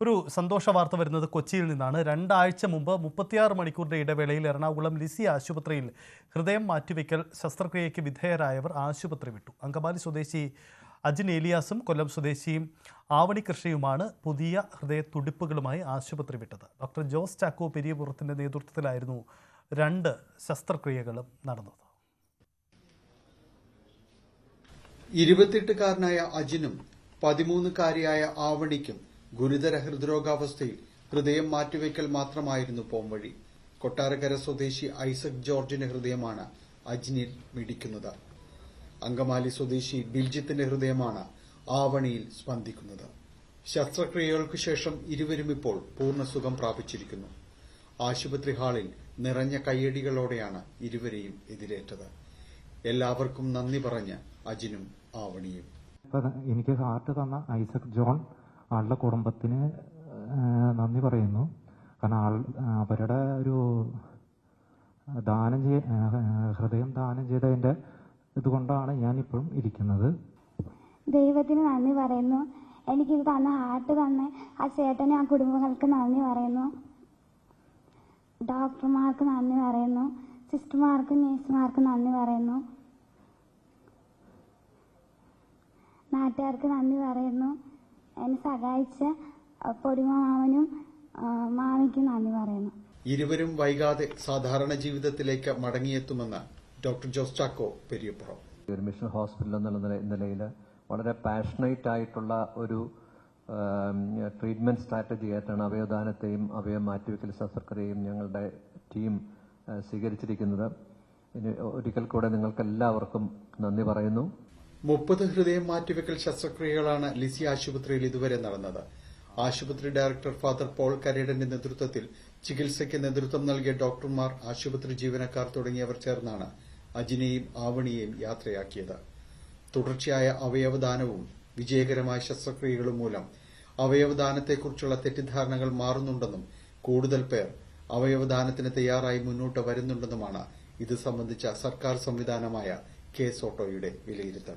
ഒരു സന്തോഷ വാർത്ത വരുന്നത് കൊച്ചിയിൽ നിന്നാണ്. രണ്ടാഴ്ച മുമ്പ് മുപ്പത്തിയാറ് മണിക്കൂറിന്റെ ഇടവേളയിൽ എറണാകുളം ലിസി ആശുപത്രിയിൽ ഹൃദയം മാറ്റിവെക്കൽ ശസ്ത്രക്രിയയ്ക്ക് വിധേയരായവർ ആശുപത്രി വിട്ടു. അങ്കമാലി സ്വദേശി അജിൻ ഏലിയാസും കൊല്ലം സ്വദേശിയും ആവണി കൃഷിയുമാണ് പുതിയ ഹൃദയ തുടിപ്പുകളുമായി ആശുപത്രി വിട്ടത്. ഡോക്ടർ ജോസ് ചാക്കോ പെരിയപുറത്തിന്റെ നേതൃത്വത്തിലായിരുന്നു രണ്ട് ശസ്ത്രക്രിയകളും നടന്നത്. ഇരുപത്തിയെട്ടുകാരനായ അജിനും പതിമൂന്നുകാരിയായ ആവണിക്കും ഗുരുതര ഹൃദ്രോഗാവസ്ഥയിൽ ഹൃദയം മാറ്റിവെക്കൽ മാത്രമായിരുന്നു പോംവഴി. കൊട്ടാരക്കര സ്വദേശി ഐസക് ജോർജിന്റെ ഹൃദയമാണ് അജ്നിൽ മിടിക്കുന്നത്. അങ്കമാലി സ്വദേശി ബിൽജിത്തിന്റെ ഹൃദയമാണ് ആവണിയിൽ സ്പന്ദിക്കുന്നത്. ശസ്ത്രക്രിയകൾക്ക് ശേഷം ഇരുവരും ഇപ്പോൾ പൂർണസുഖം പ്രാപിച്ചിരിക്കുന്നു. ആശുപത്രി ഹാളിൽ നിറഞ്ഞ കയ്യടികളോടെയാണ് ഇരുവരെയും എതിരേറ്റത്. എല്ലാവർക്കും നന്ദി പറഞ്ഞ് അജിനും ആവണിയും. എനിക്ക് ഹാർട്ട് തന്ന ഐസക് ജോൺ ആളുടെ കുടുംബത്തിന് നന്ദി പറയുന്നു. കാരണം ആൾ അവരുടെ ഒരു ദാനം ചെയ്യ ഹൃദയം ദാനം ചെയ്തതിന്റെ ഇതുകൊണ്ടാണ് ഞാൻ ഇപ്പോഴും ഇരിക്കുന്നത്. ദൈവത്തിന് നന്ദി പറയുന്നു. എനിക്കിത് തന്ന ഹാർട്ട് തന്ന ആ ചേട്ടന് ആ കുടുംബങ്ങൾക്ക് നന്ദി പറയുന്നു. ഡോക്ടർമാർക്ക് നന്ദി പറയുന്നു. സിസ്റ്റർമാർക്കും നേഴ്സുമാർക്കും നന്ദി പറയുന്നു. നാട്ടുകാർക്ക് നന്ദി പറയുന്നു. എന്നെ സഹായിച്ച പൊടിമ പൊടിമാമനും ആഹ് മാമിക്കും നന്ദി പറയുന്നു. ഇരുവരും വൈകാതെ സാധാരണ ജീവിതത്തിലേക്ക് മടങ്ങിയെത്തുമെന്ന് ഡോക്ടർ ജോസ് ചാക്കോ പെരിയപ്പുറം. ഒരു മിഷൻ ഹോസ്പിറ്റൽ എന്നുള്ള നിലയിൽ വളരെ പാഷനേറ്റ് ആയിട്ടുള്ള ഒരു ട്രീറ്റ്മെന്റ് സ്ട്രാറ്റജി ആയിട്ടാണ് അവയവദാനത്തെയും അവയവ മാറ്റിവെക്കൽ ശസ്ത്രക്രിയയും ഞങ്ങളുടെ ടീം സ്വീകരിച്ചിരിക്കുന്നത്. ഇനി ഒരിക്കൽ കൂടെ നിങ്ങൾക്ക് എല്ലാവർക്കും നന്ദി പറയുന്നു. മുപ്പത് ഹൃദയം മാറ്റിവെക്കൽ ശസ്ത്രക്രിയകളാണ് ലിസി ആശുപത്രിയിൽ ഇതുവരെ നടന്നത്. ആശുപത്രി ഡയറക്ടർ ഫാദർ പോൾ കരേഡന്റെ നേതൃത്വത്തിൽ ചികിത്സയ്ക്ക് നേതൃത്വം നൽകിയ ഡോക്ടർമാർ ആശുപത്രി ജീവനക്കാർ തുടങ്ങിയവർ ചേർന്നാണ് അജിനെയും ആവണിയെയും യാത്രയാക്കിയത്. തുടർച്ചയായ അവയവദാനവും വിജയകരമായ ശസ്ത്രക്രിയകളും മൂലം അവയവദാനത്തെക്കുറിച്ചുള്ള തെറ്റിദ്ധാരണകൾ മാറുന്നുണ്ടെന്നും കൂടുതൽ പേർ അവയവദാനത്തിന് തയ്യാറായി മുന്നോട്ട് വരുന്നുണ്ടെന്നുമാണ് ഇത് സംബന്ധിച്ച സർക്കാർ സംവിധാനമായ കെ സോട്ടോയുടെ വിലയിരുത്തൽ.